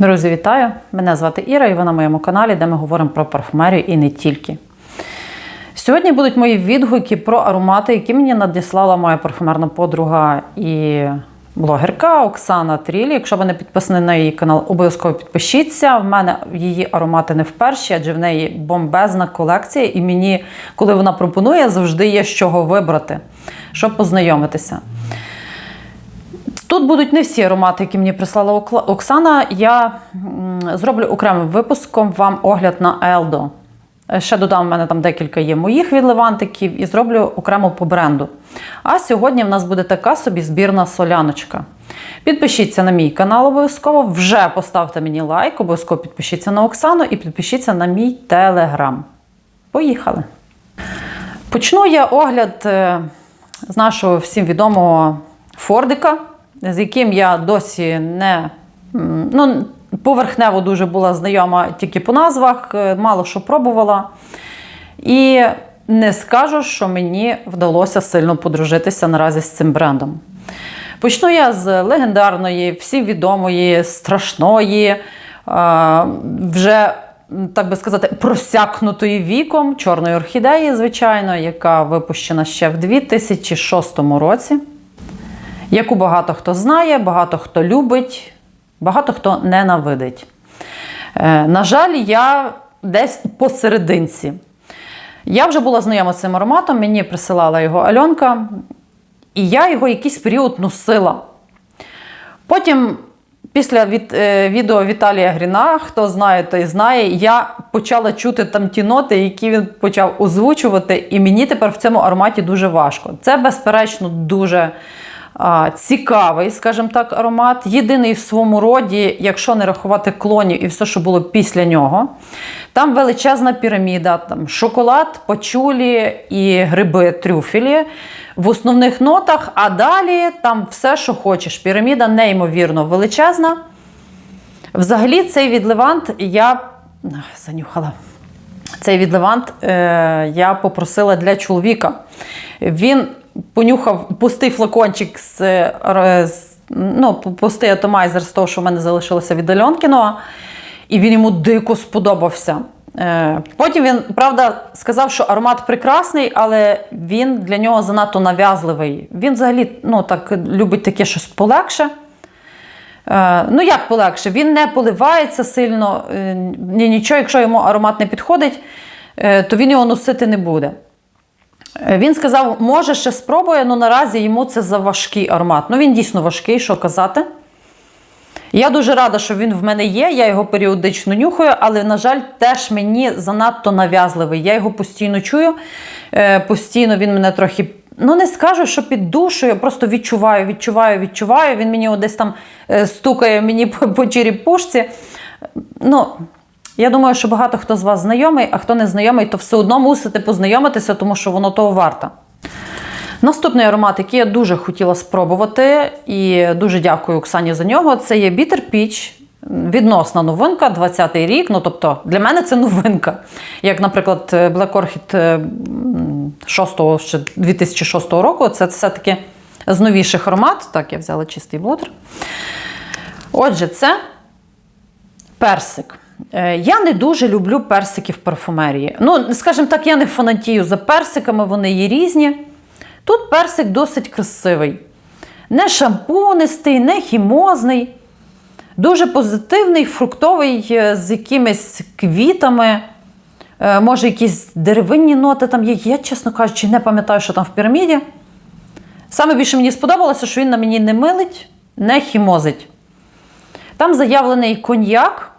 Друзі, вітаю! Мене звати Іра, і ви на моєму каналі, де ми говоримо про парфумерію і не тільки. Сьогодні будуть мої відгуки про аромати, які мені надіслала моя парфумерна подруга і блогерка Оксана Трілі. Якщо ви не підписані на її канал, обов'язково підпишіться. В мене її аромати не вперше, адже в неї бомбезна колекція, і мені, коли вона пропонує, завжди є з чого вибрати, щоб познайомитися. Тут будуть не всі аромати, які мені прислала Оксана. Я зроблю окремим випуском вам огляд на Елдо. Е, Ще додам, в мене там декілька є моїх відливантиків і зроблю окремо по бренду. А сьогодні в нас буде така собі збірна соляночка. Підпишіться на мій канал обов'язково, вже поставте мені лайк, обов'язково підпишіться на Оксану і підпишіться на мій телеграм. Поїхали! Почну я огляд е, з нашого всім відомого Фордика, з яким я досі не ну, поверхнево дуже була знайома тільки по назвах, е, мало що пробувала. І не скажу, що мені вдалося сильно подружитися наразі з цим брендом. Почну я з легендарної, всім відомої, страшної, е, вже, так би сказати, просякнутої віком чорної орхідеї, звичайно, яка випущена ще в 2006 році, яку багато хто знає, багато хто любить, багато хто ненавидить. Е, На жаль, я десь посерединці. Я вже була знайома з цим ароматом, мені присилала його Альонка, і я його якийсь період носила. Потім, після від, е, відео Віталія Гріна, хто знає, той знає, я почала чути там ті ноти, які він почав озвучувати, і мені тепер в цьому ароматі дуже важко. Це, безперечно, дуже цікавий, скажімо так, аромат. Єдиний в своєму роді, якщо не рахувати клонів і все, що було після нього. Там величезна піраміда, там шоколад, пачулі і гриби трюфелі в основних нотах, а далі там все, що хочеш. Піраміда неймовірно величезна. Взагалі, цей відливант я занюхала. Цей відливант е, я попросила для чоловіка. Він понюхав пустий флакончик з, е, з ну, пустий атомайзер з того, що в мене залишилося від Альонкіного, і він йому дико сподобався. Е, Потім він, правда, сказав, що аромат прекрасний, але він для нього занадто нав'язливий. Він взагалі ну, так, любить таке щось полегше. Е, Ну, як полегше? Він не поливається сильно, нічого, якщо йому аромат не підходить, то він його носити не буде. Він сказав, може, ще спробує, але наразі йому це за важкий аромат. Ну, він дійсно важкий, що казати. Я дуже рада, що він в мене є, я його періодично нюхаю, але, на жаль, теж мені занадто нав'язливий. Я його постійно чую, е, постійно він мене трохи. Ну, не скажу, що під душою, просто відчуваю, відчуваю, відчуваю. Він мені десь там е, стукає мені по черепушці. Ну, я думаю, що багато хто з вас знайомий, а хто не знайомий, то все одно мусите познайомитися, тому що воно того варто. Наступний аромат, який я дуже хотіла спробувати, і дуже дякую Оксані за нього, це є Bitter Peach. Відносна новинка, 20-й рік. Ну, тобто, для мене це новинка. Як, наприклад, Black Orchid е, м, 6, ще 2006 року, це все-таки з новіших аромат. Так, я взяла чистий блотер. Отже, це персик. Е, Я не дуже люблю персики в парфумерії. Ну, скажімо так, я не фанатію за персиками, вони є різні. Тут персик досить красивий. Не шампунистий, не хімозний. Дуже позитивний, фруктовий, е, з якимись квітами. Е, Може, якісь деревинні ноти там є. Я, чесно кажучи, не пам'ятаю, що там в піраміді. Саме більше мені сподобалося, що він на мені не милить, не хімозить. Там заявлений коньяк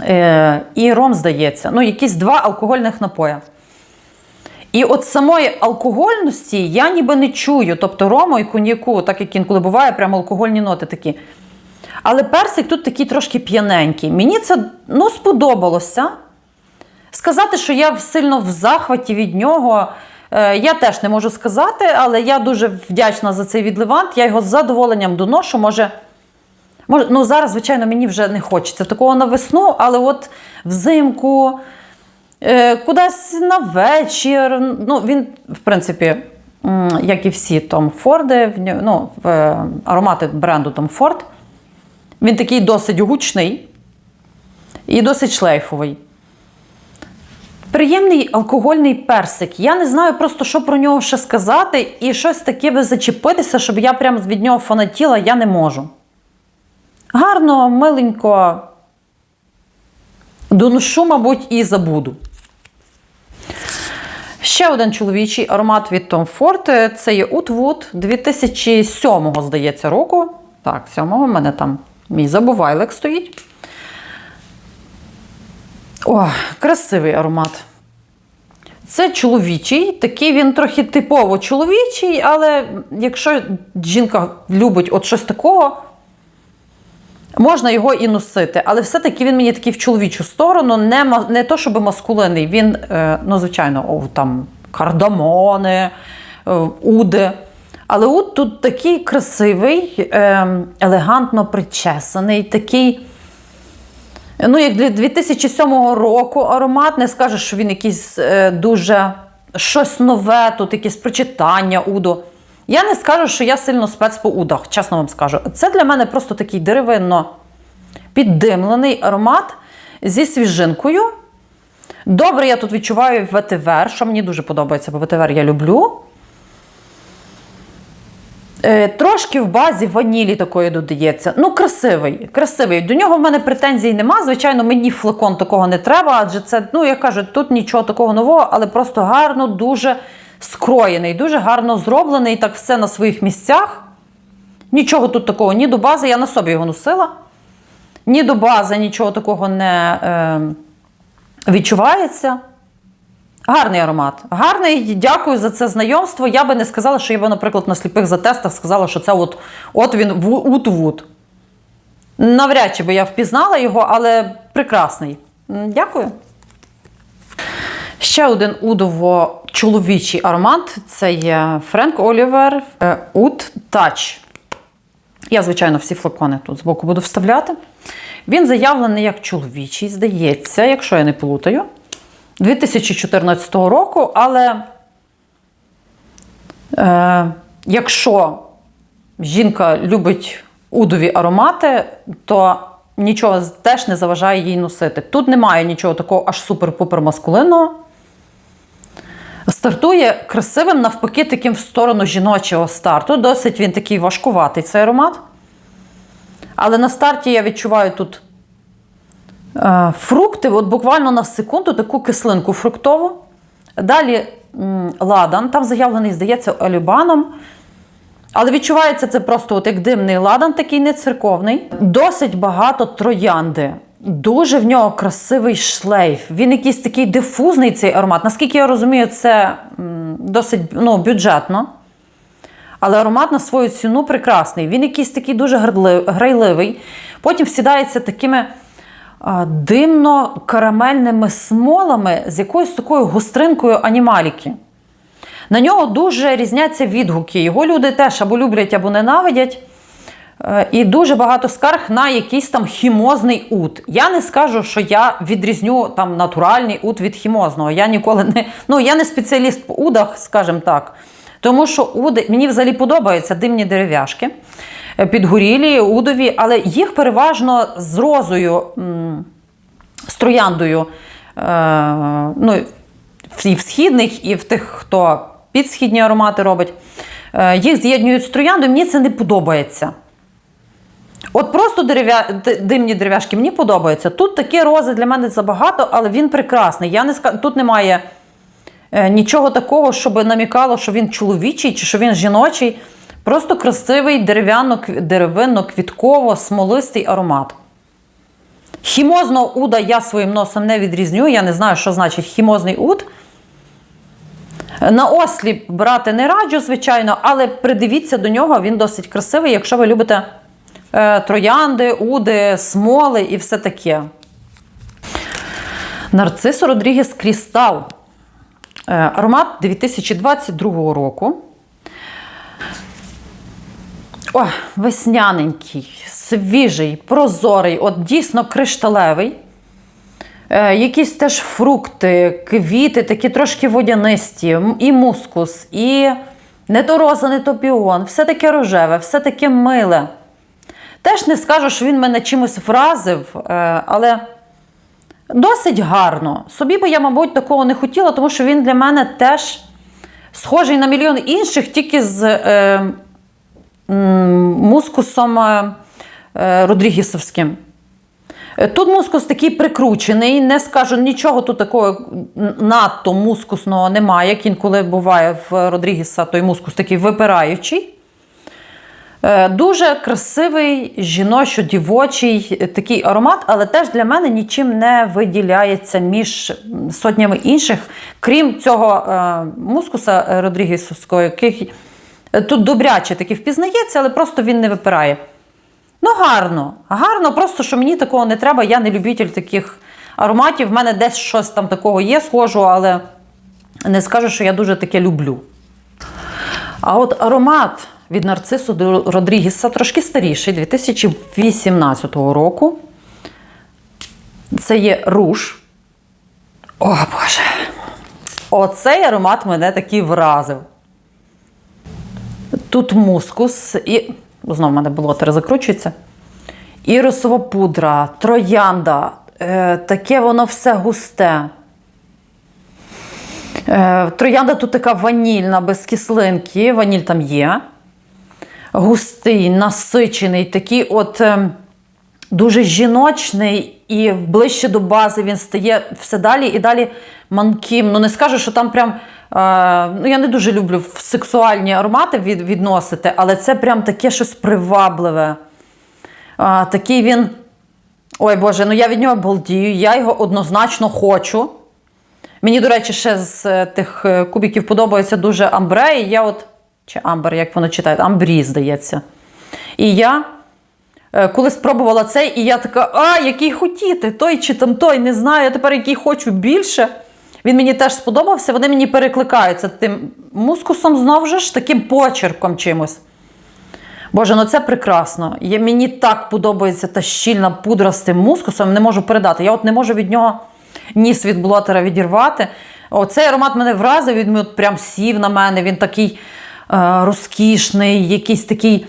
е, і ром, здається. Ну, якісь два алкогольних напоя. І от самої алкогольності я ніби не чую. Тобто рому і коньяку, так як інколи буває, прямо алкогольні ноти такі. Але персик тут такий трошки п'яненький. Мені це ну, сподобалося. Сказати, що я сильно в захваті від нього, е, я теж не можу сказати, але я дуже вдячна за цей відливант. Я його з задоволенням доношу. Може, може ну зараз, звичайно, мені вже не хочеться такого на весну, але от взимку, е, кудись на вечір. Ну, він, в принципі, як і всі Том Форди, ну, е, аромати бренду Том Форд. Він такий досить гучний і досить шлейфовий. Приємний алкогольний персик. Я не знаю просто, що про нього ще сказати, і щось таке би зачепитися, щоб я прям від нього фанатіла, я не можу. Гарно, миленько. Доношу, мабуть, і забуду. Ще один чоловічий аромат від Tom Ford. Це є Утвуд 2007, здається, року. Так, 7-го в мене там мій забувайлик стоїть. О, красивий аромат. Це чоловічий, такий він трохи типово чоловічий, але якщо жінка любить от щось такого, можна його і носити. Але все-таки він мені такий в чоловічу сторону, не, не то, щоб маскулинний. Він, е, ну, звичайно, о, там кардамони, е, уди. Але уд тут такий красивий, е, елегантно причесаний, такий. Ну, як для 2007 року аромат, не скажеш, що він якийсь дуже щось нове, тут якісь прочитання уду. Я не скажу, що я сильно спец по удах, чесно вам скажу. Це для мене просто такий деревинно піддимлений аромат зі свіжинкою. Добре, я тут відчуваю ветивер, що мені дуже подобається, бо ветивер я люблю. Е, Трошки в базі ванілі такої додається. Ну, красивий, красивий. До нього в мене претензій нема. Звичайно, мені флакон такого не треба, адже це, ну, я кажу, тут нічого такого нового, але просто гарно, дуже скроєний, дуже гарно зроблений, так все на своїх місцях. Нічого тут такого, ні до бази, я на собі його носила. Ні до бази нічого такого не е, відчувається. Гарний аромат. Гарний, дякую за це знайомство. Я би не сказала, що я би, наприклад, на сліпих затестах сказала, що це от, от він ут-вуд. Навряд чи би я впізнала його, але прекрасний. Дякую. Ще один удово-чоловічий аромат це є Френк Олівер Ут Touch. Я, звичайно, всі флакони тут збоку буду вставляти. Він заявлений як чоловічий, здається, якщо я не плутаю. 2014 року, але е, якщо жінка любить удові аромати, то нічого теж не заважає їй носити. Тут немає нічого такого аж супер-пупер маскулинного. Стартує красивим, навпаки, таким в сторону жіночого старту. Досить він такий важкуватий цей аромат. Але на старті я відчуваю тут е, фрукти, от буквально на секунду таку кислинку фруктову. Далі ладан, там заявлений, здається, олібаном. Але відчувається це просто от як димний ладан, такий не церковний. Досить багато троянди. Дуже в нього красивий шлейф. Він якийсь такий дифузний цей аромат. Наскільки я розумію, це досить ну, бюджетно. Але аромат на свою ціну прекрасний. Він якийсь такий дуже грайливий. Потім всідається такими димно-карамельними смолами з якоюсь такою гостринкою анімаліки. На нього дуже різняться відгуки. Його люди теж або люблять, або ненавидять. Е, І дуже багато скарг на якийсь там хімозний ут. Я не скажу, що я відрізню там натуральний ут від хімозного. Я ніколи не ну я не спеціаліст по удах, скажімо так. Тому що уди мені взагалі подобаються димні дерев'яшки, е, підгорілі, удові, але їх переважно з розою, з трояндою. Е, ну, і в східних, і в тих, хто підсхідні аромати робить. Їх з'єднують з трояндою, мені це не подобається. От просто дерев'я... димні дерев'яшки мені подобаються. Тут такі рози для мене забагато, але він прекрасний. Я не ска... Тут немає е, нічого такого, щоб намікало, що він чоловічий чи що він жіночий. Просто красивий дерев'яно, деревинно-квітково, смолистий аромат. Хімозного уда я своїм носом не відрізню. Я не знаю, що значить хімозний уд. На осліп брати не раджу, звичайно, але придивіться до нього, він досить красивий, якщо ви любите троянди, уди, смоли і все таке. Нарцисо Родрігес Крістал. Е, аромат 2022 року. О, весняненький, свіжий, прозорий, от дійсно кришталевий. Е, якісь теж фрукти, квіти, такі трошки водянисті, і мускус, і не то роза, не то піон, все таке рожеве, все таке миле. Теж не скажу, що він мене чимось вразив, е, але досить гарно. Собі би я, мабуть, такого не хотіла, тому що він для мене теж схожий на мільйон інших, тільки з е, мускусом е, е, Родрігісовським. Е, Тут мускус такий прикручений, не скажу нічого тут такого надто мускусного немає, як інколи буває в Родрігіса, той мускус такий випираючий. Е, Дуже красивий, жіночо-дівочий е, такий аромат, але теж для мене нічим не виділяється між сотнями інших, крім цього е, мускуса Родрігісовського, який тут добряче таки впізнається, але просто він не випирає. Ну, гарно, гарно, просто що мені такого не треба. Я не любитель таких ароматів. В мене десь щось там такого є схожого, але не скажу, що я дуже таке люблю. А от аромат від нарцису Ро- Родрігеса трошки старіший, 2018 року. Це є руж. О, Боже. Оцей аромат мене такий вразив. Тут мускус і. Знову в мене болото закручується. Ірисова пудра, троянда. Е, таке воно все густе. Е, троянда тут така ванільна, без кислинки. Ваніль там є. Густий, насичений, такий от е, дуже жіночний, і ближче до бази він стає все далі і далі манким. Ну, не скажу, що там прям. Е, ну, я не дуже люблю сексуальні аромати від, відносити, але це прям таке щось привабливе. А, такий він. Ой Боже, ну я від нього балдію, я його однозначно хочу. Мені, до речі, ще з е, тих е, кубиків подобається дуже амбре. І я от, чи амбер, як воно читає, амбрі, здається. І я е, коли спробувала цей, і я така, а, який хотіти, той чи там той, не знаю, я тепер який хочу більше. Він мені теж сподобався, вони мені перекликаються тим мускусом, знову ж таким почерком чимось. Боже, ну це прекрасно. Я, мені так подобається та щільна пудра з тим мускусом, не можу передати. Я от не можу від нього ніс від блотера відірвати. Оцей аромат мене вразив, він от прям сів на мене. Він такий розкішний, якийсь такий,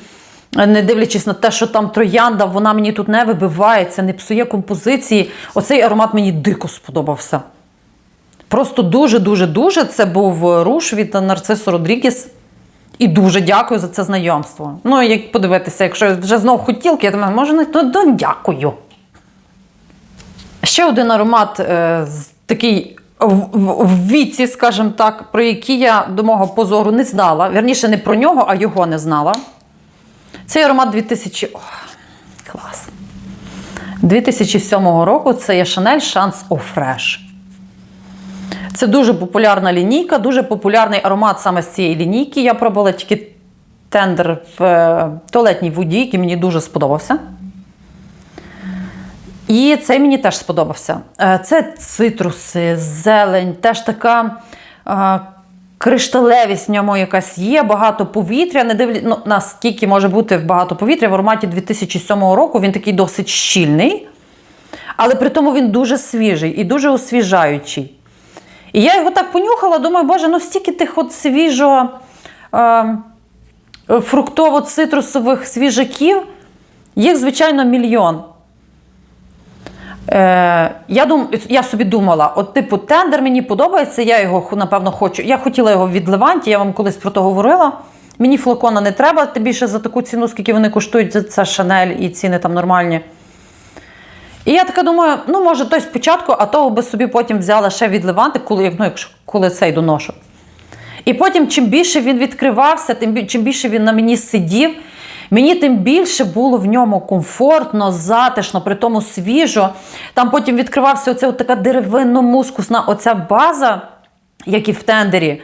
е, не дивлячись на те, що там троянда, вона мені тут не вибивається, не псує композиції. Оцей аромат мені дико сподобався. Просто дуже-дуже-дуже це був руш від Нарцису Родрігес. І дуже дякую за це знайомство. Ну, як подивитися, якщо вже знов хотілки, я думаю, може, не то дякую. Ще один аромат е, такий в, в, в віці, скажімо так, про який я до мого позору не знала. Вірніше, не про нього, а його не знала. Цей аромат 2000. О, клас. 2007 року це є Chanel Chance Au Fresh. Це дуже популярна лінійка, дуже популярний аромат саме з цієї лінійки. Я пробувала тільки тендер в е, туалетній воді, який мені дуже сподобався. І цей мені теж сподобався. Е, Це цитруси, зелень, теж така е, кришталевість в ньому якась є, багато повітря. Не дивлі... ну, наскільки може бути багато повітря в ароматі 2007 року. Він такий досить щільний, але при тому він дуже свіжий і дуже освіжаючий. І я його так понюхала, думаю, боже, ну стільки тих от свіжо е, фруктово-цитрусових свіжаків, їх, звичайно, мільйон. Е, я, дум, я собі думала, от типу тендер мені подобається, я його напевно хочу. Я хотіла його від Леванті, я вам колись про то говорила. Мені флакона не треба, тим більше за таку ціну, скільки вони коштують, це- Шанель і ціни там нормальні. І я така думаю, ну може той спочатку, а того би собі потім взяла ще від Леванти, коли, ну, коли цей доношу. І потім, чим більше він відкривався, тим чим більше він на мені сидів, мені тим більше було в ньому комфортно, затишно, при тому свіжо. Там потім відкривався оця така деревинно-мускусна оця база, як і в тендері.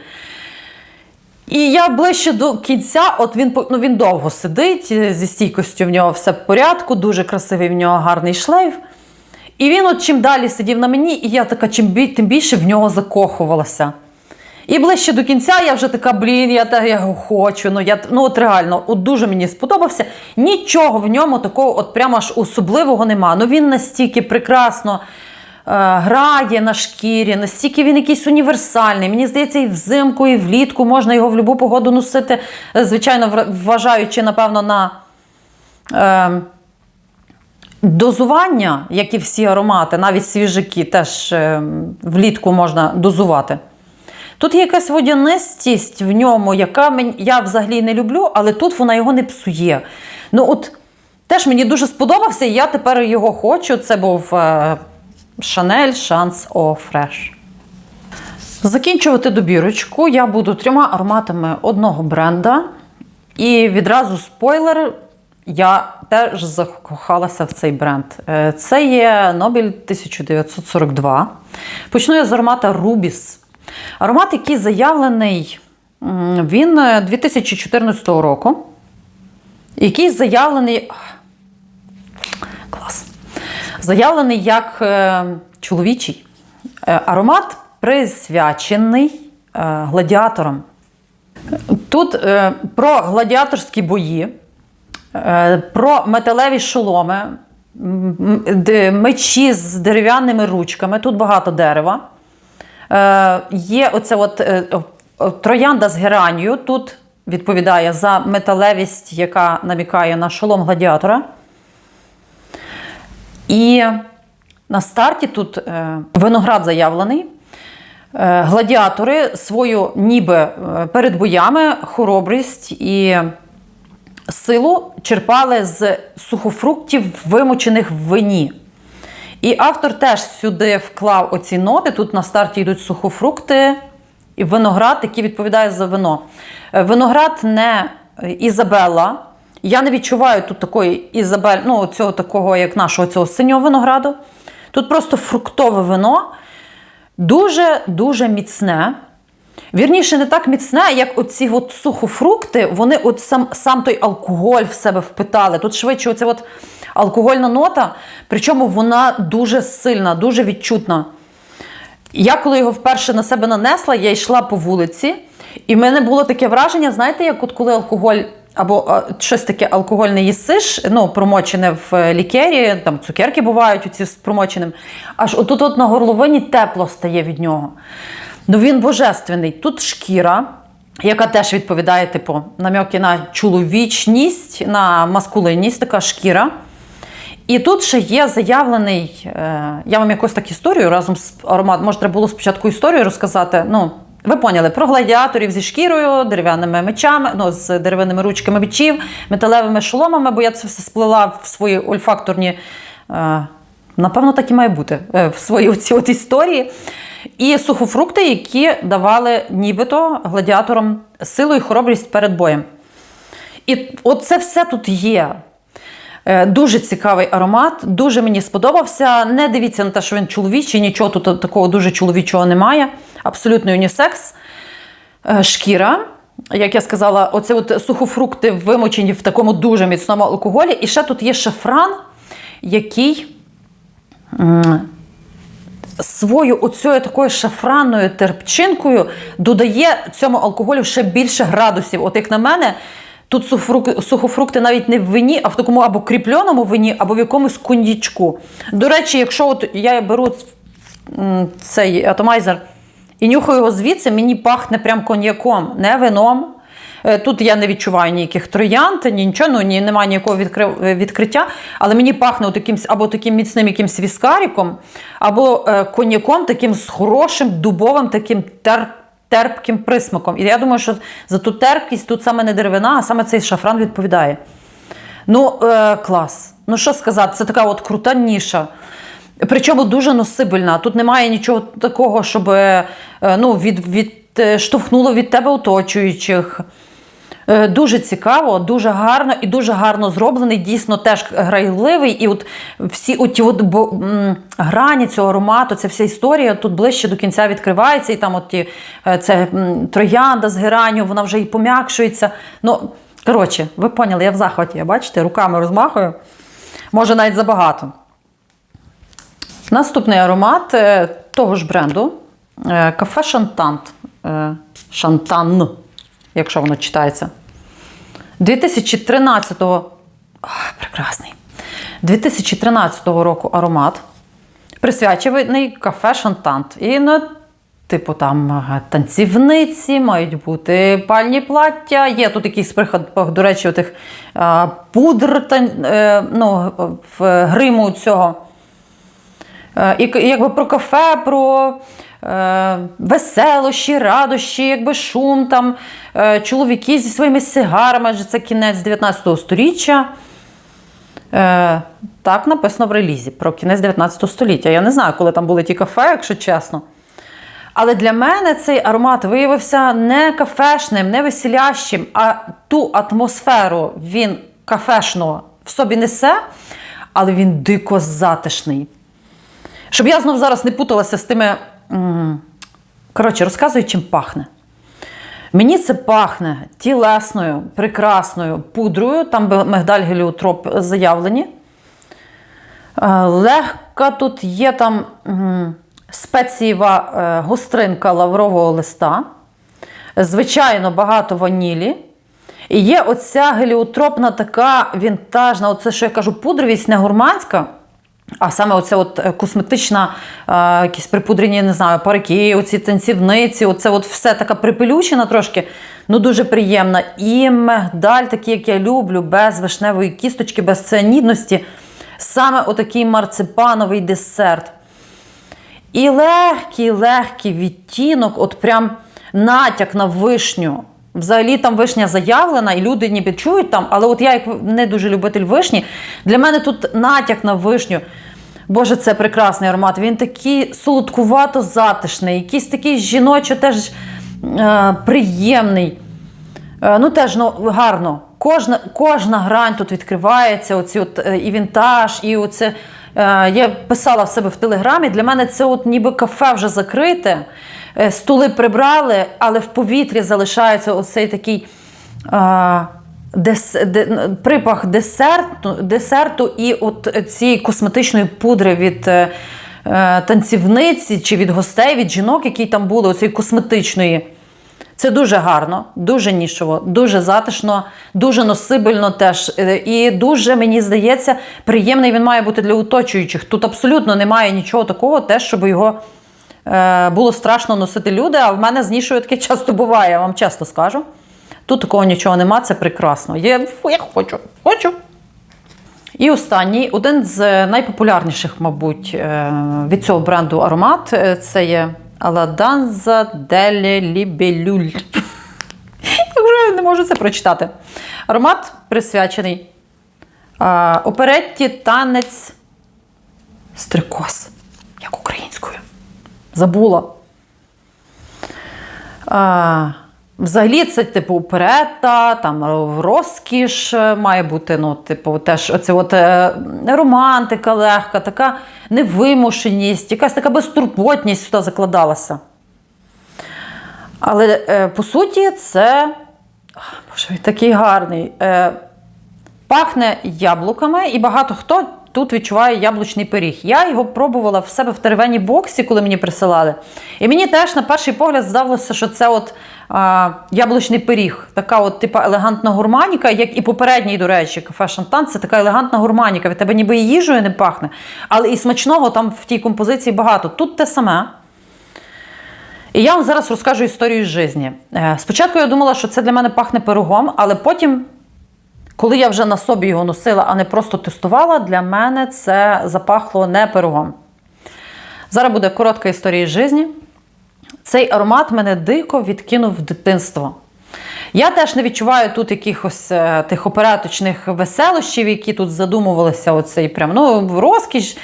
І я ближче до кінця, от він ну, він довго сидить, е, зі стійкостю в нього все в порядку, дуже красивий в нього гарний шлейф. І він от чим далі сидів на мені, і я така, чим тим більше в нього закохувалася. І ближче до кінця я вже така, блін, я, та, я хочу. Ну, я, ну от реально, от дуже мені сподобався. Нічого в ньому такого от прямо аж особливого нема. Ну він настільки прекрасно е, грає на шкірі, настільки він якийсь універсальний. Мені здається, і взимку, і влітку можна його в будь-яку погоду носити. Е, Звичайно, вважаючи, напевно, на. Е, Дозування, як і всі аромати, навіть свіжаки, теж е, влітку можна дозувати. Тут є якась водянистість в ньому, яка мен- я взагалі не люблю, але тут вона його не псує. Ну, от теж мені дуже сподобався, і я тепер його хочу. Це був Chanel Chance Eau Fresh. Закінчувати добірочку я буду трьома ароматами одного бренда. І відразу спойлер, я теж закохалася в цей бренд. Е, Це є Нобель 1942. Почну я з аромата Rubis. Аромат, який заявлений, він е, 2014 року. Який заявлений. Клас. Заявлений як е, чоловічий. Е, аромат присвячений е, гладіаторам. Тут е, про гладіаторські бої, е, про металеві шоломи, мечі з дерев'яними ручками, тут багато дерева. Е, є оце от, е, троянда з геранію, тут відповідає за металевість, яка намікає на шолом гладіатора. І на старті тут е, виноград заявлений. Гладіатори свою ніби перед боями хоробрість і силу черпали з сухофруктів, вимочених в вині. І автор теж сюди вклав оці ноти. Тут на старті йдуть сухофрукти і виноград, який відповідає за вино. Е, Виноград не Ізабелла. Я не відчуваю тут такої Ізабель, ну, цього такого, як нашого цього синього винограду. Тут просто фруктове вино, дуже-дуже міцне. Вірніше, не так міцне, як оці от сухофрукти, вони от сам, сам той алкоголь в себе впитали. Тут швидше оця от алкогольна нота, причому вона дуже сильна, дуже відчутна. Я коли його вперше на себе нанесла, я йшла по вулиці, і в мене було таке враження, знаєте, як от коли алкоголь або щось таке алкогольне їсиш, ну, промочене в е, лікері, там цукерки бувають оці з промоченим, аж отут от на горловині тепло стає від нього. Ну він божественний. Тут шкіра, яка теж відповідає, типу, намьоки на чоловічність, на маскулинність, така шкіра. І тут ще є заявлений. Е, я вам якось так історію разом з ароматом. Може, треба було спочатку історію розказати. Ну, ви поняли, про гладіаторів зі шкірою, дерев'яними мечами, ну, з дерев'яними ручками мечів, металевими шоломами, бо я це все сплела в свої ольфакторні. Е, напевно, так і має бути е, в свої оці от історії. І сухофрукти, які давали нібито гладіаторам силу і хоробрість перед боєм. І оце все тут є. Е, Дуже цікавий аромат, дуже мені сподобався. Не дивіться на те, що він чоловічий, нічого тут такого дуже чоловічого немає. Абсолютно унісекс. Е, Шкіра, як я сказала, оце от сухофрукти вимочені в такому дуже міцному алкоголі. І ще тут є шафран, який свою оцею такою шафранною терпчинкою додає цьому алкоголю ще більше градусів. От як на мене, тут сухофрукти, навіть не в вині, а в такому або кріпленому вині, або в якомусь коньячку. До речі, якщо от я беру цей атомайзер і нюхаю його звідси, мені пахне прям коньяком, не вином. Е, Тут я не відчуваю ніяких троянд, ні нічого, ну ні, немає ніякого е, відкриття, але мені пахне от якимсь, або таким міцним якимсь віскаріком, або е, коньяком, таким з хорошим дубовим, таким тер, терпким присмаком. І я думаю, що за ту терпкість тут саме не деревина, а саме цей шафран відповідає. Ну, е, клас. Ну, що сказати, це така от крута ніша. Причому дуже носибельна. Тут немає нічого такого, щоб е, ну, від, від, е, від тебе оточуючих. Е, Дуже цікаво, дуже гарно і дуже гарно зроблений. Дійсно, теж грайливий. І от всі оті от, бо, м, грані цього аромату, ця вся історія тут ближче до кінця відкривається, і там от ті, е, це м, троянда з геранню, вона вже і пом'якшується. Ну, коротше, ви поняли, я в захваті, бачите, руками розмахую. Може, навіть забагато. Наступний аромат е, того ж бренду кафе Шантант. Шантан, якщо воно читається. 2013-го. Ах, прекрасний. 2013 року аромат. Присвячений кафе Шантант. І ну, Типу там е, танцівниці, мають бути пальні плаття. Є тут якийсь приклад, до речі, отих е, пудр е, ну, в гриму цього. І якби про кафе, про веселощі, радощі, якби шум там, е, чоловіки зі своїми сигарами, адже це кінець 19 століття. Е, так написано в релізі про кінець 19 століття. Я не знаю, коли там були ті кафе, якщо чесно. Але для мене цей аромат виявився не кафешним, не веселящим, а ту атмосферу він кафешно в собі несе, але він дико затишний. Щоб я знов зараз не путалася з тими. Коротше, розказую, чим пахне. Мені це пахне тілесною, прекрасною пудрою, там мигдаль геліотроп заявлені. Е, Легка тут є там спецієва е, гостринка лаврового листа. Звичайно, багато ванілі. І є оця геліотропна така вінтажна, оце, що я кажу, пудровість не гурманська, а саме оця от е, косметична, е, якісь припудрені, не знаю, парики, оці танцівниці, оце от все така припилючена трошки, ну дуже приємна. І мигдаль, такий, як я люблю, без вишневої кісточки, без цианідності. Саме отакий марципановий десерт. І легкий, легкий відтінок, от прям натяк на вишню. Взагалі там вишня заявлена, і люди ніби чують там, але от я, як не дуже любитель вишні, для мене тут натяк на вишню. Боже, це прекрасний аромат. Він такий солодкувато затишний, якийсь такий жіночо теж е, приємний. Е, Ну, теж ну, гарно. Кожна, кожна грань тут відкривається, оці от, е, і вінтаж, і оце. е, Я писала в себе в телеграмі. Для мене це от ніби кафе вже закрите, стули прибрали, але в повітрі залишається оцей такий е, дес, де, припах десерту, десерту і от цієї косметичної пудри від е, е, танцівниці чи від гостей, від жінок, які там були, оцієї косметичної. Це дуже гарно, дуже нішово, дуже затишно, дуже носибельно теж. Е, І дуже, мені здається, приємний він має бути для оточуючих. Тут абсолютно немає нічого такого, те, щоб його е, було страшно носити люди. А в мене з нішою таке часто буває, я вам чесно скажу. Тут такого нічого нема, це прекрасно. Є, я хочу, хочу. І останній, один з найпопулярніших, мабуть, е, від цього бренду аромат е, це є Аладанза Деле Лібелюль. Я вже не можу це прочитати. Аромат присвячений оперетті танець стрикоз. Як українською. Забула. А, взагалі, це типу оперета, там розкіш е, має бути, ну, типу, теж оце от е, романтика легка, така невимушеність, якась така безтурботність сюди закладалася. Але е, по суті, це. Боже, такий гарний. Пахне яблуками, і багато хто тут відчуває яблучний пиріг. Я його пробувала в себе в теревені боксі, коли мені присилали. І мені теж на перший погляд здавалося, що це от а, яблучний пиріг, така от типа елегантна гурманіка, як і попередній, до речі, кафе Шантан, це така елегантна гурманіка. Від тебе ніби і їжею не пахне, але і смачного там в тій композиції багато. Тут те саме. І я вам зараз розкажу історію з житті. Е, Спочатку я думала, що це для мене пахне пирогом, але потім, коли я вже на собі його носила, а не просто тестувала, для мене це запахло не пирогом. Зараз буде коротка історія житті. Цей аромат мене дико відкинув в дитинство. Я теж не відчуваю тут якихось е, тих операточних веселощів, які тут задумувалися. Оцей прям ну, розкіш,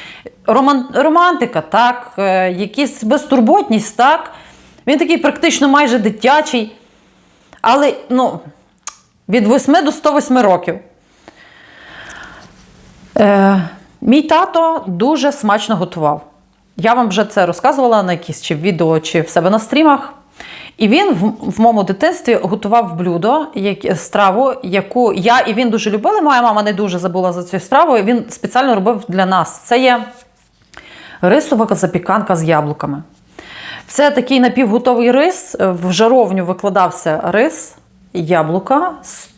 роман, романтика, так, е, якісь безтурботність, так. Він такий практично майже дитячий. Але ну, від 8 до 108 років. Е, мій тато дуже смачно готував. Я вам вже це розказувала на якісь чи відео, чи в себе на стрімах. І він в, в моєму дитинстві готував блюдо, як, страву, яку я і він дуже любили. Моя мама не дуже забула за цю страву. Він спеціально робив для нас. Це є рисова запіканка з яблуками. Це такий напівготовий рис. В жаровню викладався рис, яблука,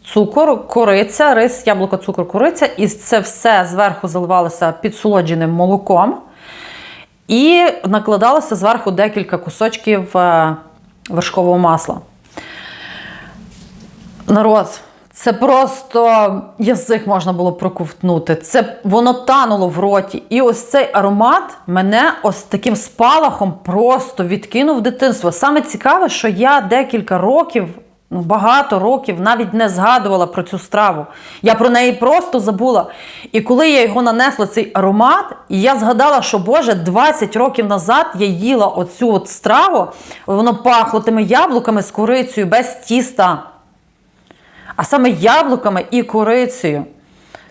цукор, кориця, рис, яблука, цукор, кориця. І це все зверху заливалося підсолодженим молоком. І накладалося зверху декілька кусочків е, вершкового масла. Народ, це просто язик можна було проковтнути. Це воно тануло в роті. І ось цей аромат мене ось таким спалахом просто відкинув в дитинство. Саме цікаве, що я декілька років, ну багато років, навіть не згадувала про цю страву. Я про неї просто забула. І коли я його нанесла, цей аромат, і я згадала, що Боже, 20 років назад я їла оцю от страву, воно пахло тими яблуками з курицею без тіста а саме яблуками і корицею.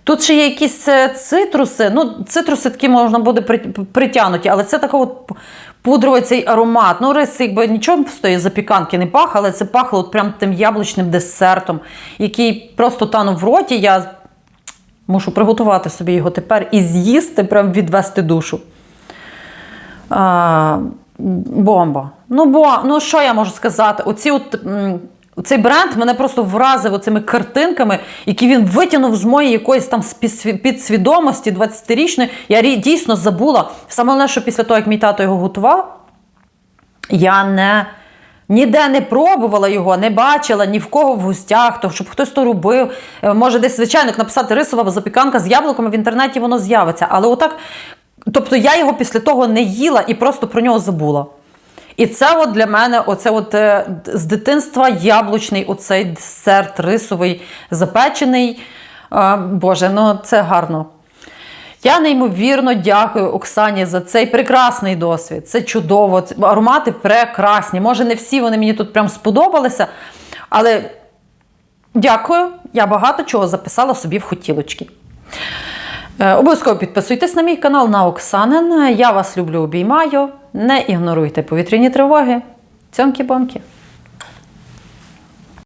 Тут ще є якісь е, цитруси. Ну, цитруси такі можна буде при- притягнуті, але це от пудровий цей аромат. Ну, рис, якби нічого з тої запіканки не пах, але це пахло от прям тим яблучним десертом, який просто танув в роті. Я мушу приготувати собі його тепер і з'їсти, прям відвести душу. А, бомба. Ну, бо, ну що я можу сказати? Оці от, цей бренд мене просто вразив оцими картинками, які він витягнув з моєї якоїсь там підсвідомості 20-річної. Я дійсно забула. Саме головне, що після того, як мій тато його готував, я не. Ніде не пробувала його, не бачила ні в кого в гостях, то щоб хтось то робив. Е, Може, десь звичайно написати рисова запіканка з яблуками в інтернеті воно з'явиться. Але отак, тобто я його після того не їла і просто про нього забула. І це от для мене, оце от е, з дитинства яблучний оцей десерт рисовий, запечений. Боже, ну це гарно. Я неймовірно дякую Оксані за цей прекрасний досвід. Це чудово. Аромати прекрасні. Може, не всі вони мені тут прям сподобалися, але дякую. Я багато чого записала собі в хотілочки. Е, Обов'язково підписуйтесь на мій канал на Оксанин. Я вас люблю, обіймаю. Не ігноруйте повітряні тривоги. Цьомкі-бомки.